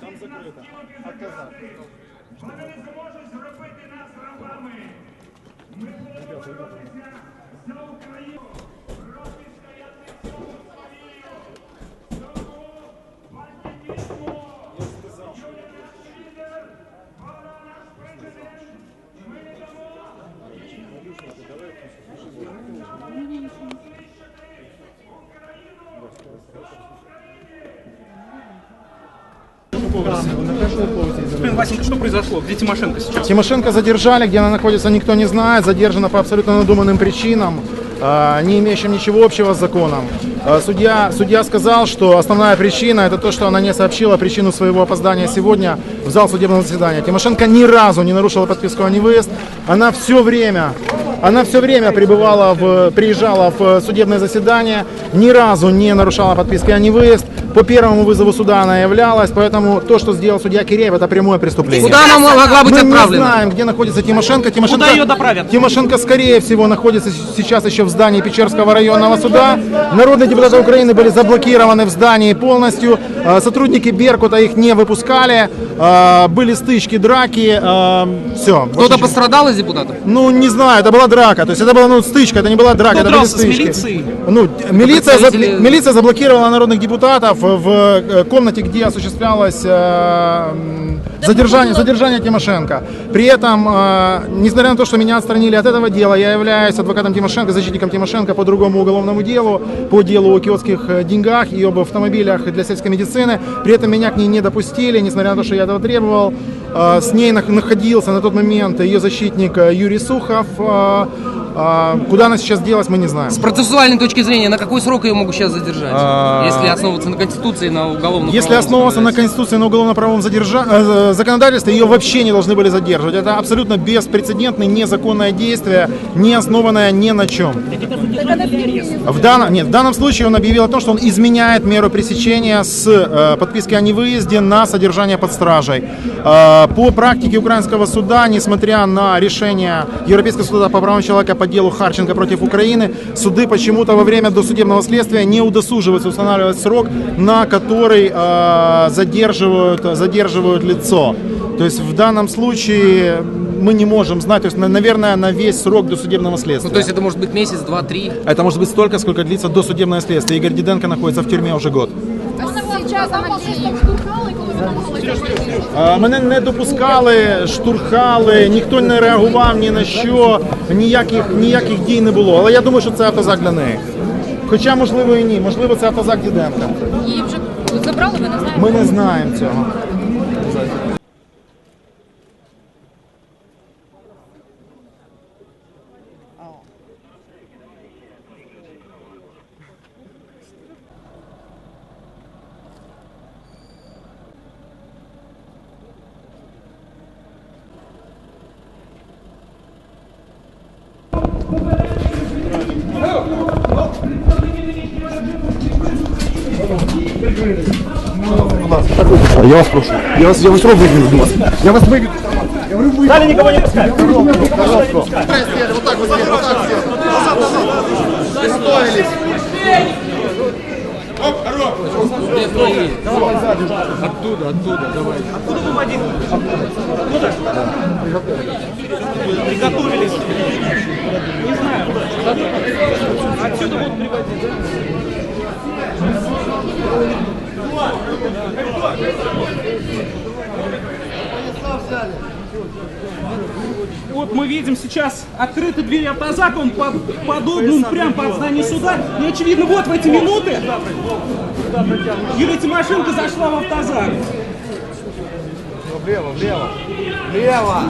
Там закрито. Казак? Вони не зможуть зробити нас рабами. Ми боротися за Україну. Господин Васенко, что произошло? Где Тимошенко сейчас? Тимошенко задержали, где она находится, никто не знает. Задержана по абсолютно надуманным причинам, э, не имеющим ничего общего с законом. Э, Судья, судья сказал, что основная причина это то, что она не сообщила причину своего опоздания сегодня в зал судебного заседания. Тимошенко ни разу не нарушила подписку о невыезд. Она все время, она все время пребывала в, приезжала в судебное заседание, ни разу не нарушала подписки о невыезд. По первому вызову суда она являлась, поэтому то, что сделал судья Киреев, это прямое преступление. Куда она могла быть Мы не отправлена? знаем, где находится Тимошенко. Тимошенко Куда ее доправят? Тимошенко, скорее всего, находится сейчас еще в здании Печерского районного суда. Народные депутаты Украины были заблокированы в здании полностью. Э, Сотрудники Беркута их не выпускали. Э, Были стычки, драки. Все. Кто-то пострадал из депутатов? Ну, не знаю, это была драка. То есть это была ну, стычка, это не была драка, Кто это были дрался с стычки. милицией? Ну, милиция, за- представители- милиция заблокировала народных депутатов в э, комнате, где осуществлялось э, м, задержание, задержание Тимошенко. При этом, э, несмотря на то, что меня отстранили от этого дела, я являюсь адвокатом Тимошенко, защитником Тимошенко по другому уголовному делу, по делу о киотских э, деньгах и об автомобилях для сельской медицины. При этом меня к ней не допустили, несмотря на то, что я этого требовал. Э, С ней нах- находился на тот момент ее защитник э, Юрий Сухов. Э, Куда она сейчас делась, мы не знаем. С процессуальной точки зрения, на какой срок ее могут сейчас задержать? А, Если основываться на Конституции, на уголовном Если основываться на. Конституции, на уголовно-правовом задержа... э, законодательстве, ее вообще не должны были задерживать. Это абсолютно беспрецедентное, незаконное действие, не основанное ни на чем. В данном, нет, в данном случае он объявил о том, что он изменяет меру пресечения с э, подписки о невыезде на содержание под стражей. Э, по практике украинского суда, несмотря на решение Европейского суда по правам человека по делу Харченко против Украины, суды почему-то во время досудебного следствия не удосуживаются устанавливать срок, на который э, задерживают, задерживают лицо. То есть в данном случае мы не можем знать, то есть, на- наверное, на весь срок досудебного следствия. Ну, то есть это может быть месяц, два, три. Это может быть столько, сколько длится досудебное следствие. Игорь Диденко находится в тюрьме уже год. Там вас штурхали, коли ви намагалися Мене не допускали, штурхали, ніхто не реагував ні на що, ніяких, ніяких дій не було. Але я думаю, що це автозак для неї. Хоча, можливо, і ні. Можливо, це автозак Діденка. Її вже забрали, ви не знаєте? Ми не знаємо цього. Я вас прошу. Я вас, я вас робот выведу вас. Я вас выведу. Далее никого не пускай. Откуда выводить? Откуда? Приготовились. Не знаю. Отсюда будут приводить. Вот мы видим сейчас открыты двери автозака, он под, подогнан прямо под здание суда. И очевидно, вот в эти минуты Юлия Тимошенко зашла в автозак. Влево, влево. Влево.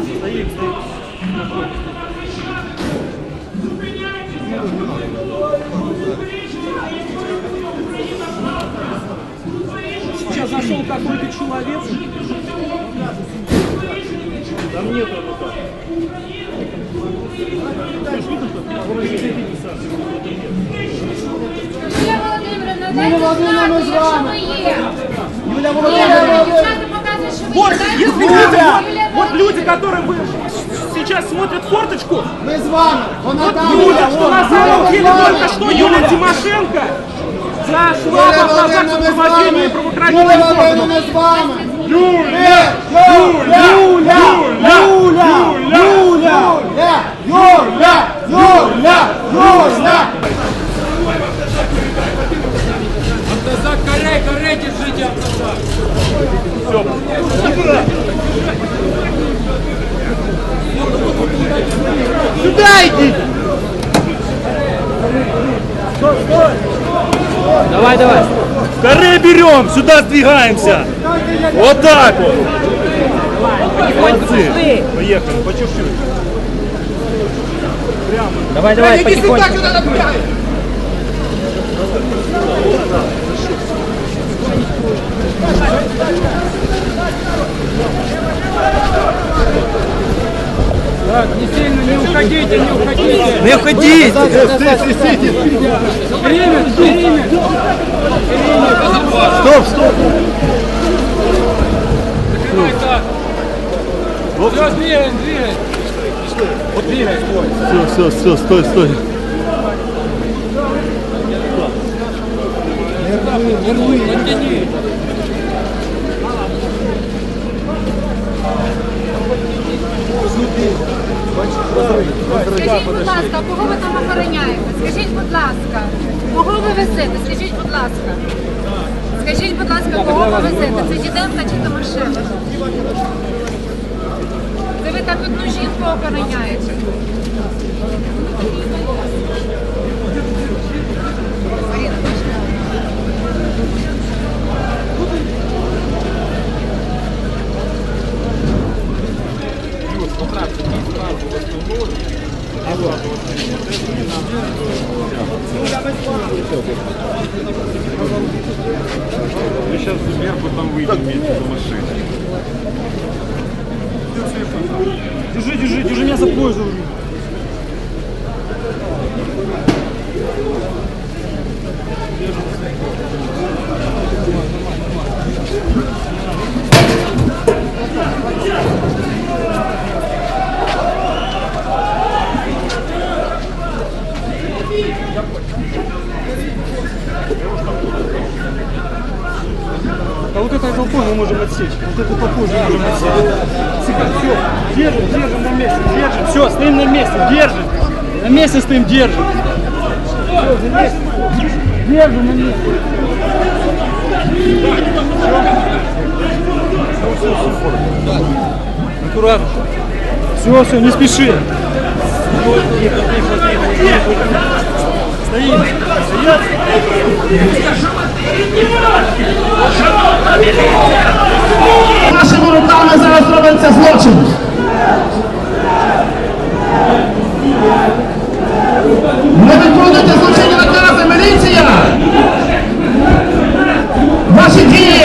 Сейчас зашел какой-то человек. Юлія Володимирівна, дайте знати, якщо ви є. Юлія Володимирівна, дівчата показують, що ви Вот, є. Дайте если знати, Юля, Юлія вот Вот люди, которые вы сейчас смотрят форточку, Ми з вами. Вона вот там. Юля, что на самом деле только что Юлия Тимошенко зашла в автозак по провождению правоохранительных органов. Ми з вами. Юля! Юля! Юля! Юля! Юля! Юля! Юля! Юля! Юля! Юля! Юля! Юля! Юля! Сюда иди. Давай, давай! Коры берем, сюда сдвигаемся! Вот так вот. Молодцы. Поехали, по чуть-чуть. Давай, давай, Иди потихоньку. Сюда, сюда, сюда. Так, не сильно, не уходите, не уходите. Не уходите. Время, время. Стоп, стоп. Все, все, все, стой, стой. Скажіть, будь ласка, кого ви там охороняєте? Скажіть, будь ласка, кого ви везете? Скажіть, будь ласка. Скажіть, будь ласка, кого ви везете? Це Діденка чи Томашенко? Так одну жінку охороняєте. Марина, Сейчас сверху там выйдем вместе за машиной. Держи, держи, держи меня за пояс. Вот это толпой мы можем отсечь. Вот это попозже можем отсечь. Все, держим, держим на месте, держим. Все, стоим на месте, держим. На месте стоим, держим. Все, на месте. Держим на месте. Аккуратно. Все, все, не спеши. Стоим. Стоять. Нашими руками зараз робиться злочин. Не виконуйте злочинні накази, міліція! Ваші дії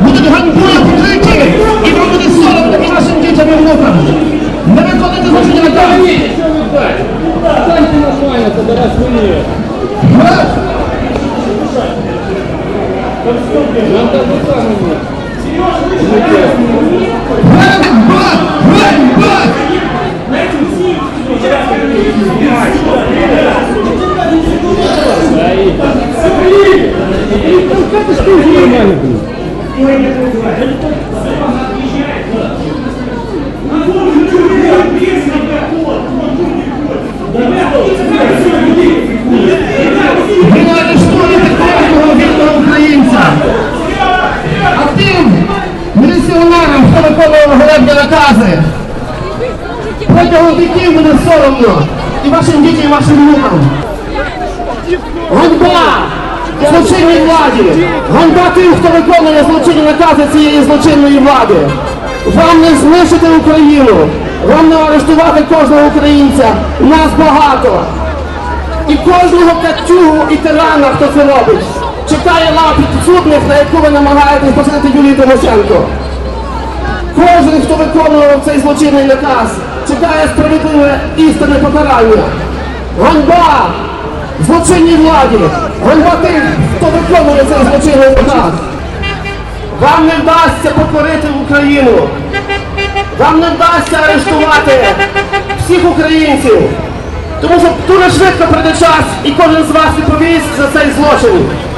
будуть ганьбою покриті і вам буде соромно і вашим дітям і внукам. Не виконуйте злочинні накази. Га? Ганьба! Ганьба! Ви не Давай, вільного українця. А тим міліціонерам, хто виконував ганебні накази, протягом віків буде соромно і вашим дітям, і вашим внукам. Ганьба! Злочинній владі! Ганьба тим, хто виконує злочинні накази цієї злочинної влади! Вам не знищити Україну! Вам не арештувати кожного українця! Нас багато! І кожного катюгу і тирана, хто це робить, чекає лав підсудних, на яку ви намагаєтесь посадити Юлію Тимошенко. Кожен, хто виконував цей злочинний наказ, чекає справедливе істинне покарання. Ганьба! Злочинній владі! Ганьба тих, хто виконує цей злочинний наказ! Вам не вдасться покорити Україну! Вам не вдасться арештувати всіх українців. Тому що дуже швидко прийде час і кожен з вас відповість за цей злочин.